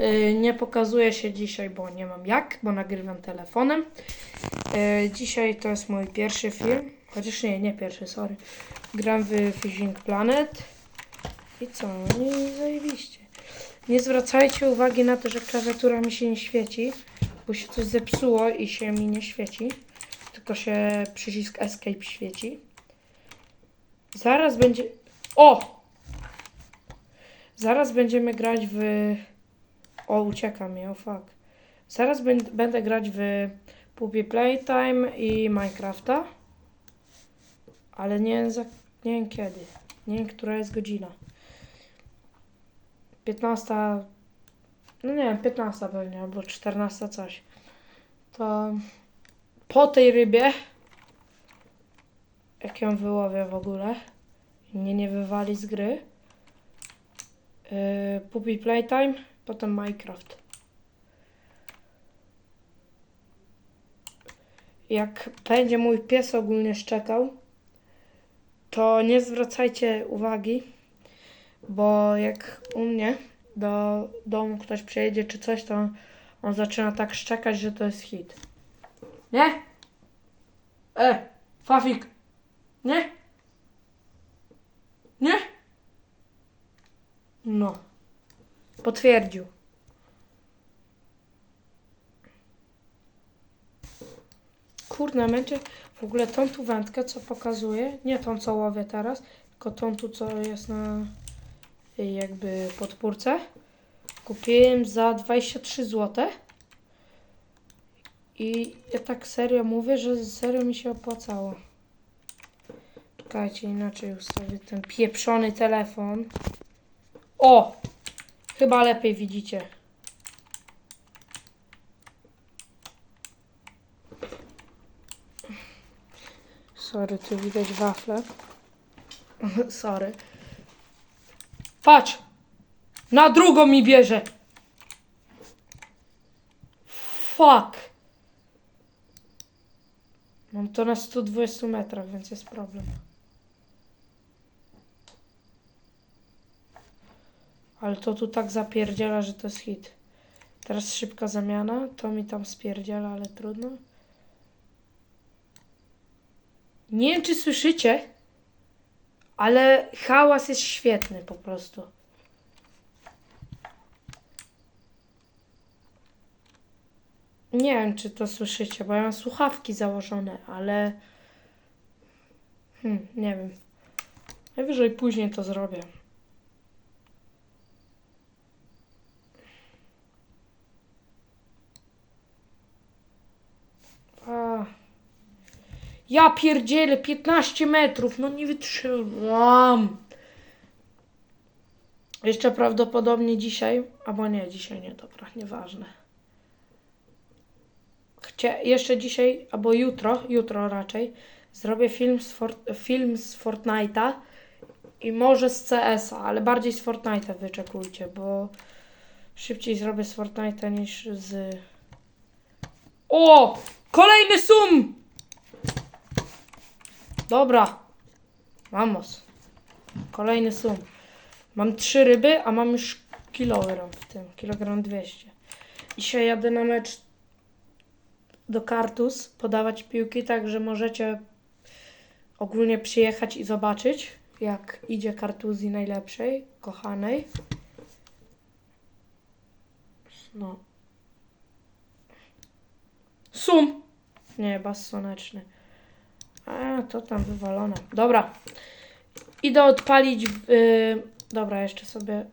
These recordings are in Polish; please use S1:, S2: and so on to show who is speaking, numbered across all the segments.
S1: y, nie pokazuję się dzisiaj, bo nie mam jak, bo nagrywam telefonem. Y, dzisiaj to jest mój pierwszy film. Chociaż nie, nie pierwszy, sorry. Gram w Fishing Planet. I co? No i zajebiście. Nie zwracajcie uwagi na to, że klawiatura mi się nie świeci, bo się coś zepsuło i się mi nie świeci. Tylko się przycisk Escape świeci. Zaraz będzie. O! Zaraz będziemy grać w. O, ucieka mi, o fuck. Zaraz będ- będę grać w Puppy Playtime i Minecrafta. Ale nie, za, nie wiem kiedy. Nie wiem, która jest godzina. 15. No nie wiem, 15 pewnie, albo 14 coś. To po tej rybie, jak ją wyłowię w ogóle, mnie nie wywali z gry, yy, Puppy Playtime, potem Minecraft. Jak będzie mój pies ogólnie szczekał, to nie zwracajcie uwagi, bo jak u mnie do domu ktoś przyjedzie czy coś, to on zaczyna tak szczekać, że to jest hit. Nie? E, Fafik! Nie? Nie? No. Potwierdził. Kurde, męczy w ogóle tą tu wędkę, co pokazuje, nie tą, co łowię teraz, tylko tą tu, co jest na jakby podpórce. Kupiłem za 23 zł. I ja tak serio mówię, że serio mi się opłacało. Czekajcie, inaczej ustawię ten pieprzony telefon. O! Chyba lepiej widzicie. Sorry, tu widać wafle. Sorry. Patrz! Na drugą mi bierze! Fuck! Mam to na 120 metrach, więc jest problem. Ale to tu tak zapierdziela, że to jest hit. Teraz szybka zamiana. To mi tam spierdziela, ale trudno. Nie wiem, czy słyszycie, ale hałas jest świetny po prostu. Nie wiem, czy to słyszycie, bo ja mam słuchawki założone, ale. Hmm, nie wiem. Najwyżej później to zrobię. A. Ja pierdzielę 15 metrów, no nie wytrzymam. Jeszcze prawdopodobnie dzisiaj, albo nie, dzisiaj nie, dobra, nieważne. Chcia, jeszcze dzisiaj, albo jutro, jutro raczej, zrobię film z, For, film z Fortnite'a i może z CS-a, ale bardziej z Fortnite'a wyczekujcie, bo szybciej zrobię z Fortnite'a niż z... O! Kolejny sum! Dobra. Vamos. Kolejny sum. Mam trzy ryby, a mam już kilogram w tym. Kilogram 200. Dzisiaj jadę na mecz do Kartus podawać piłki, także możecie ogólnie przyjechać i zobaczyć, jak idzie Kartuzji najlepszej, kochanej. No. Sum! Nie, bas słoneczny. A, to tam wywalone. Dobra. Idę odpalić. Yy, dobra, jeszcze sobie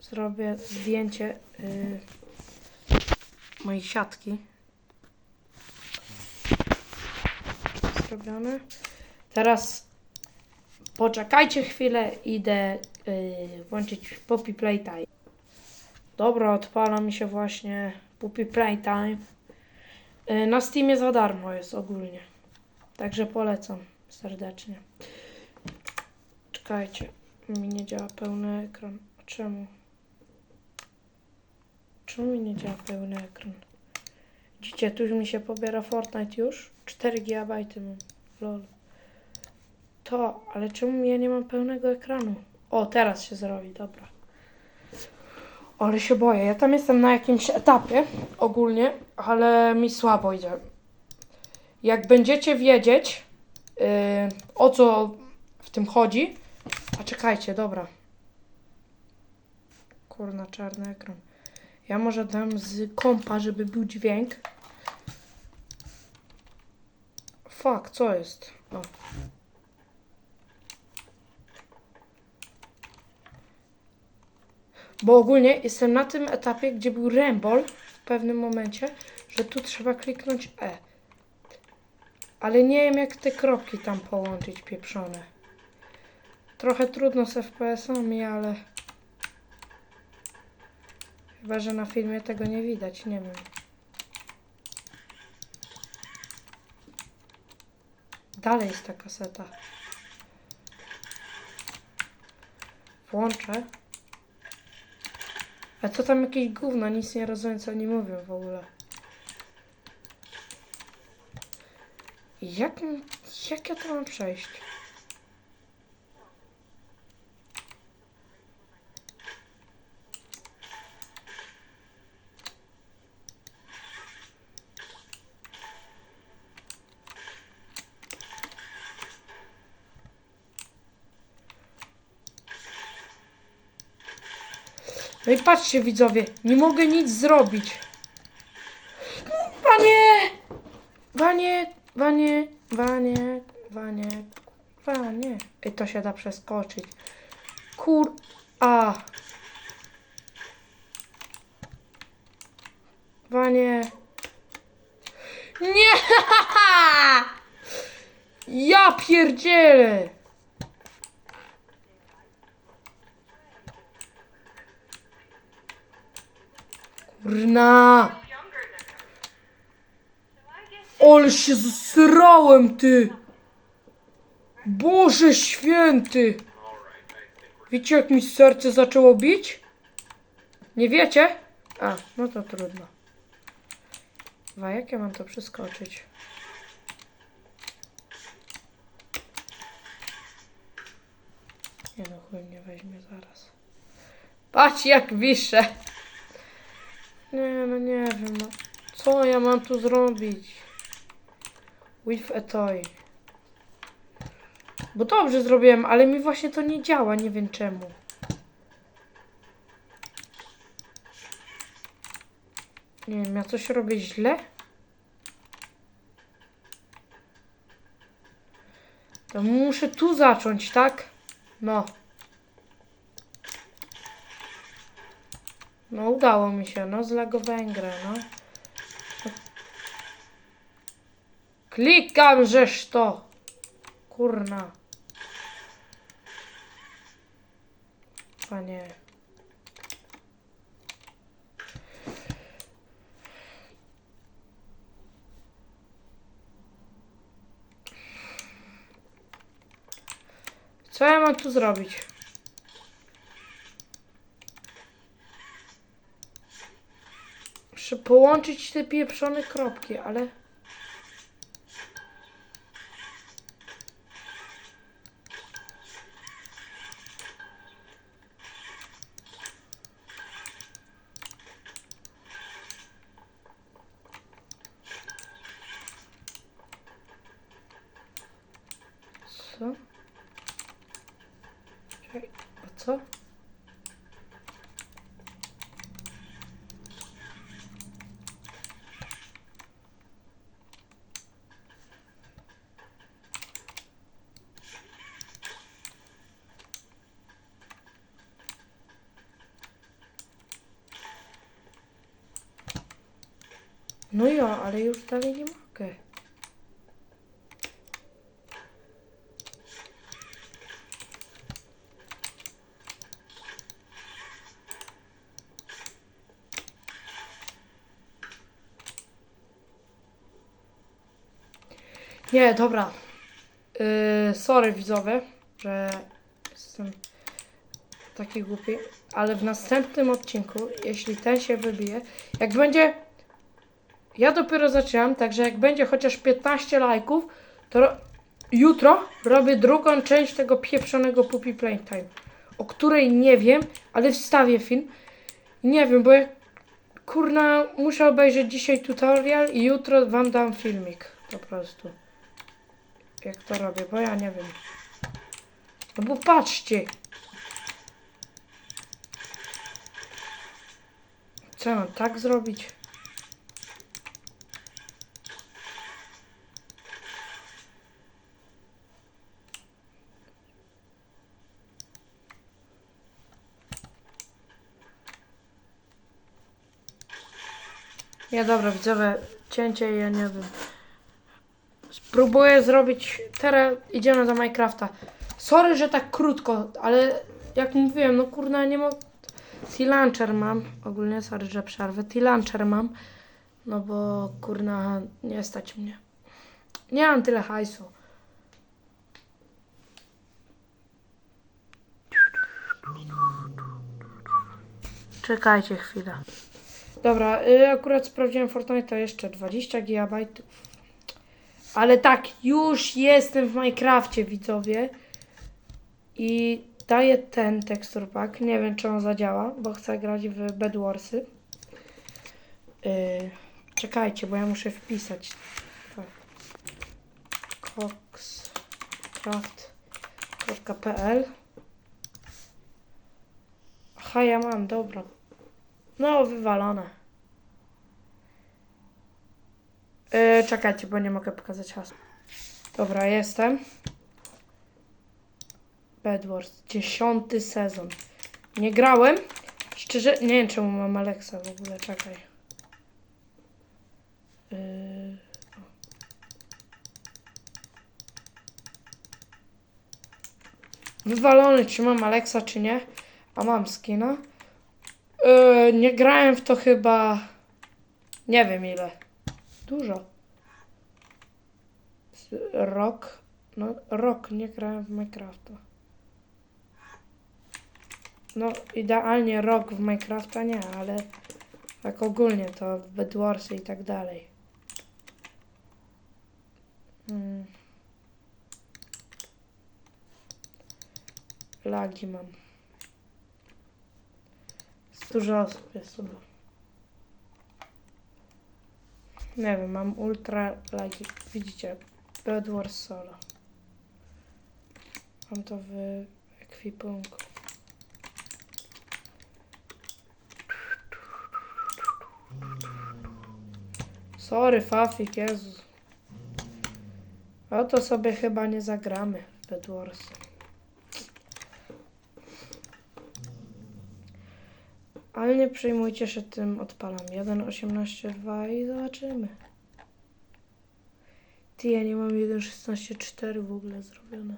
S1: zrobię zdjęcie yy, mojej siatki. Zrobione. Teraz poczekajcie chwilę. Idę yy, włączyć Poppy Playtime. Dobra, odpala mi się właśnie Poppy Playtime. Yy, na Steamie za darmo jest ogólnie. Także polecam serdecznie. Czekajcie, mi nie działa pełny ekran. Czemu? Czemu mi nie działa pełny ekran? Widzicie, tu mi się pobiera Fortnite już. 4 GB mam. Lol. To, ale czemu ja nie mam pełnego ekranu? O, teraz się zrobi, dobra. Ale się boję. Ja tam jestem na jakimś etapie ogólnie, ale mi słabo idzie. Jak będziecie wiedzieć, yy, o co w tym chodzi. A czekajcie, dobra. Kurna, czarny ekran. Ja może dam z kompa, żeby był dźwięk. Fuck, co jest? O. Bo ogólnie jestem na tym etapie, gdzie był Rembol w pewnym momencie, że tu trzeba kliknąć E. Ale nie wiem jak te kropki tam połączyć pieprzone. Trochę trudno z FPS-ami, ale... Chyba, że na filmie tego nie widać, nie wiem. Dalej jest ta kaseta. Włączę. A co tam jakieś gówno, nic nie rozumiem co oni mówią w ogóle. Jak, jak ja to mam przejść? No i patrzcie widzowie, nie mogę nic zrobić. Panie! Wanie, wanie, wanie, wanie, wanie. Ej, to się da przeskoczyć. Kur... A. Wanie. Nie! Ja pierdzielę! Kurna! Ale się zsrałem, ty! Boże święty! Wiecie, jak mi serce zaczęło bić? Nie wiecie? A, no to trudno. Wa, jak ja mam to przeskoczyć? Nie no, chuj mnie weźmie zaraz. Patrz jak wiszę! Nie, no nie wiem, no. Co ja mam tu zrobić? With a toy. Bo dobrze zrobiłem, ale mi właśnie to nie działa, nie wiem czemu. Nie wiem, ja coś robię źle? To muszę tu zacząć, tak? No. No udało mi się, no zlagowałem grę, no. Klikam, żeż to! Kurna. Panie. Co ja mam tu zrobić? Muszę połączyć te pieprzone kropki, ale... Co? Czekaj, a co? No ja, ale już dalej nie mogę. Nie, dobra. Yy, sorry widzowie, że jestem taki głupi, ale w następnym odcinku, jeśli ten się wybije, jak będzie... Ja dopiero zaczynam, także jak będzie chociaż 15 lajków, to ro... jutro robię drugą część tego pieprzonego Puppy Playtime, o której nie wiem, ale wstawię film. Nie wiem, bo ja kurna muszę obejrzeć dzisiaj tutorial i jutro wam dam filmik po prostu. Jak to robię, bo ja nie wiem. No bo patrzcie. Co mam tak zrobić? Nie, dobra, widzowie, cięcie ja nie wiem. Spróbuję zrobić, teraz idziemy do Minecrafta. Sorry, że tak krótko, ale jak mówiłem, no kurna, nie mogę... T-Launcher mam, ogólnie sorry, że przerwę, T-Launcher mam, no bo kurna, nie stać mnie. Nie mam tyle hajsu. Czekajcie chwilę. Dobra, y, akurat sprawdziłem Fortnite, to jeszcze 20 GB. Ale tak, już jestem w Minecrafcie, widzowie. I daję ten tekstur pack. Nie wiem, czy on zadziała, bo chcę grać w Bedwarsy. Yy, czekajcie, bo ja muszę wpisać. Tak. coxcraft.pl Aha, ja mam, dobra. No, wywalone. Yy, czekajcie, bo nie mogę pokazać hasła. Dobra, jestem. Bedwars, dziesiąty sezon. Nie grałem. Szczerze, nie wiem czemu mam Alexa w ogóle, czekaj. O. Wywalony, czy mam Alexa, czy nie. A mam skina. Yy, nie grałem w to chyba. Nie wiem ile. Dużo. Rok. No, rok nie grałem w Minecrafta. No, idealnie rok w Minecrafta nie, ale tak ogólnie to w Bedwarsy i tak dalej. Hmm. Lagi mam. Dużo osób jest chyba. Nie wiem, mam ultra lagi. Widzicie, Bedwars Solo. Mam to w ekwipunku. Sorry, Fafik, Jezus. To sobie chyba nie zagramy w Bedwars. Nie przejmujcie się tym, odpalam 1.18.2 i zobaczymy. Ty, ja nie mam 1.16.4 w ogóle zrobione.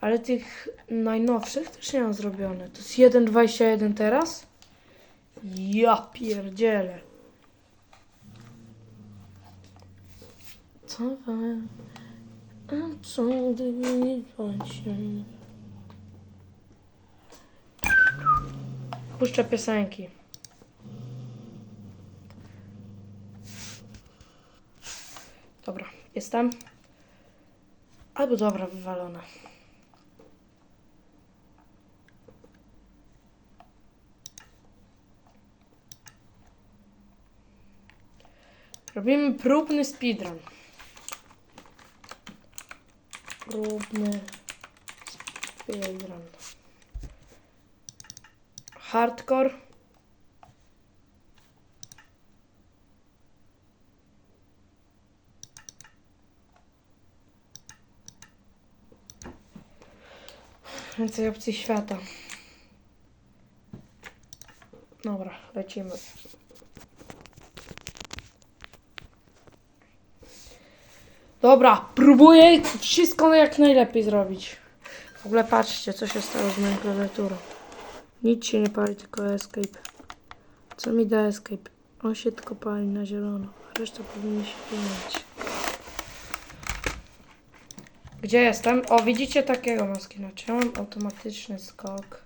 S1: Ale tych najnowszych też nie mam zrobione. To jest 1.21 teraz? Ja pierdzielę. Co wam? A co gdyby nie płacił? Puszczę piosenki. Dobra, jestem. Albo dobra, wywalona. Robimy próbny speedrun. Próbny speedrun. Hardcore. Więcej opcji świata. Dobra, lecimy. Dobra, próbuję wszystko jak najlepiej zrobić. W ogóle patrzcie, co się stało z moją klawiaturą. Nic się nie pali, tylko escape. Co mi da escape? On się tylko pali na zielono. Reszta powinna się wymienić. Gdzie jestem? O, widzicie takiego maskina. Czy mam automatyczny skok?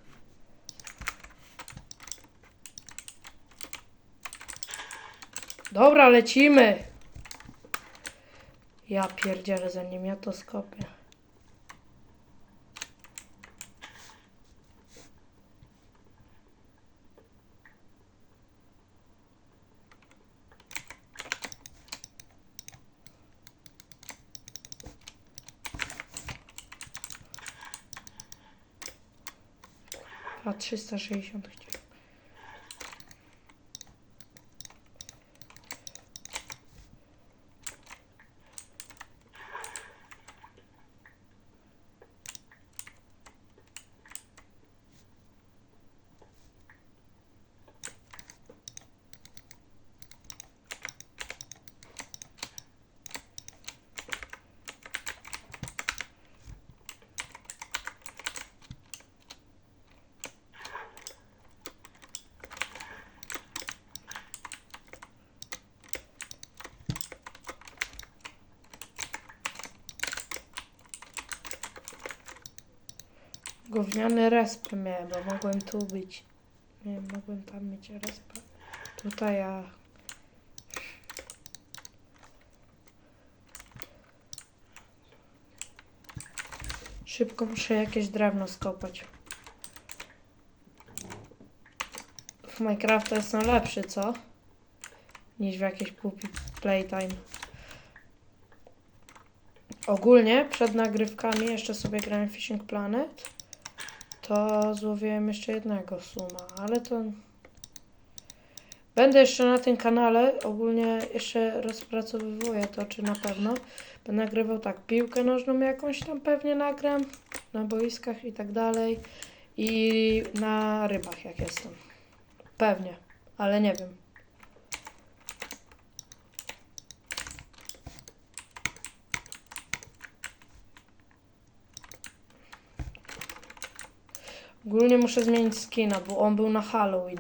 S1: Dobra, lecimy! Ja pierdzielę zanim ja to skopię. A 360 chciałem. Gówniany resp miałem, bo mogłem tu być. Nie mogłem tam mieć respa. Tutaj ja... Szybko muszę jakieś drewno skopać. W Minecrafta jestem lepszy, co? Niż w jakieś puppy playtime. Ogólnie przed nagrywkami jeszcze sobie grałem Fishing Planet. To złowiłem jeszcze jednego suma, ale to. Będę jeszcze na tym kanale, ogólnie jeszcze rozpracowywuję to, czy na pewno. Będę nagrywał tak, piłkę nożną jakąś tam pewnie nagram, na boiskach i tak dalej. I na rybach jak jestem. Pewnie, ale nie wiem. Ogólnie muszę zmienić skina, bo on był na Halloween.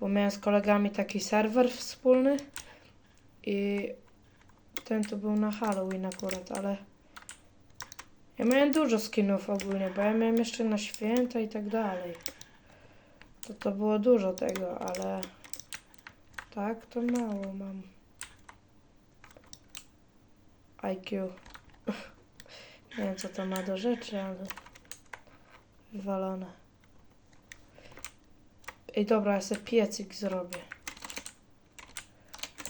S1: Bo miałem z kolegami taki serwer wspólny i ten to był na Halloween akurat, ale ja miałem dużo skinów ogólnie, bo ja miałem jeszcze na święta i tak dalej. To to było dużo tego, ale tak to mało mam. IQ. Nie wiem co to ma do rzeczy, ale wywalone. Ej, dobra, ja sobie piecyk zrobię.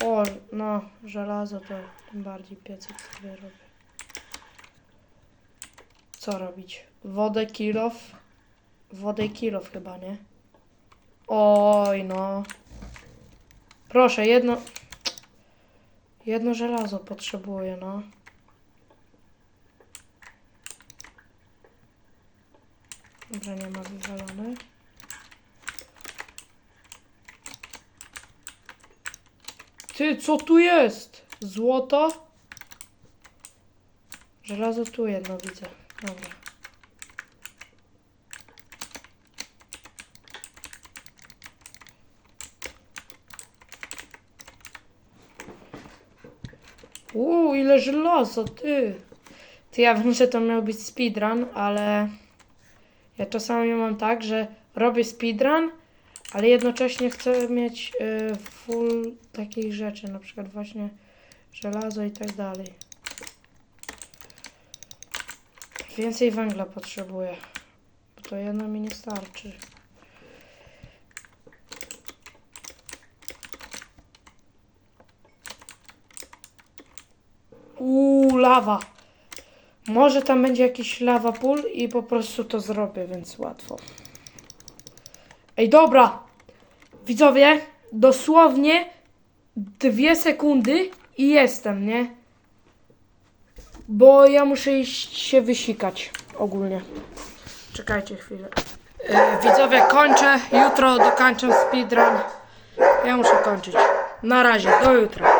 S1: O, no, żelazo to tym bardziej piecyk sobie robię. Co robić? Wodę kilof? Wodę kilof chyba, nie? Oj, no. Proszę, jedno... Jedno żelazo potrzebuję, no. Dobra, nie ma wywalone. Ty, co tu jest? Złoto? Żelazo tu jedno widzę. Dobra. Uuu, ile żelaza, ty. Ty, ja wiem, że to miał być speedrun, ale... Ja czasami mam tak, że robię speedrun, ale jednocześnie chcę mieć y, full takich rzeczy, na przykład właśnie żelazo i tak dalej. Więcej węgla potrzebuję, bo to jedno mi nie starczy. Uuu, lawa. Może tam będzie jakiś lava pool i po prostu to zrobię, więc łatwo. Ej, dobra. Widzowie, dosłownie dwie sekundy i jestem, nie? Bo ja muszę iść się wysikać ogólnie. Czekajcie chwilę. E, widzowie, kończę. Jutro dokończę speedrun. Ja muszę kończyć. Na razie, do jutra.